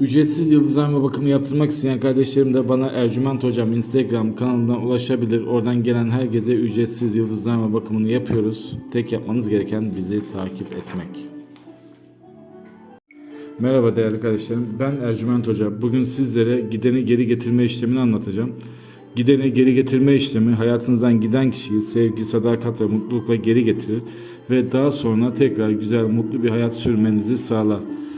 Ücretsiz yıldızlama bakımı yaptırmak isteyen kardeşlerim de bana Ercüment Hocam Instagram kanalından ulaşabilir. Oradan gelen herkese ücretsiz yıldızlama bakımını yapıyoruz. Tek yapmanız gereken bizi takip etmek. Merhaba değerli kardeşlerim. Ben Ercüment Hoca. Bugün sizlere gideni geri getirme işlemini anlatacağım. Gideni geri getirme işlemi hayatınızdan giden kişiyi sevgi, sadakat ve mutlulukla geri getirir ve daha sonra tekrar güzel, mutlu bir hayat sürmenizi sağlar.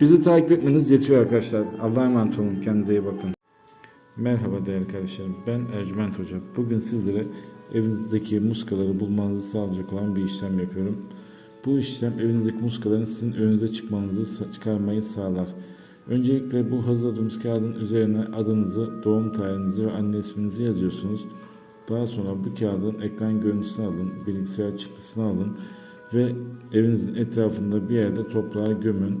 Bizi takip etmeniz yetiyor arkadaşlar. Allah'a emanet olun. Kendinize iyi bakın. Merhaba değerli kardeşlerim. Ben Ercüment Hoca. Bugün sizlere evinizdeki muskaları bulmanızı sağlayacak olan bir işlem yapıyorum. Bu işlem evinizdeki muskaların sizin önünüze çıkmanızı çıkarmayı sağlar. Öncelikle bu hazırladığımız kağıdın üzerine adınızı, doğum tarihinizi ve anne isminizi yazıyorsunuz. Daha sonra bu kağıdın ekran görüntüsünü alın, bilgisayar çıktısını alın ve evinizin etrafında bir yerde toprağa gömün.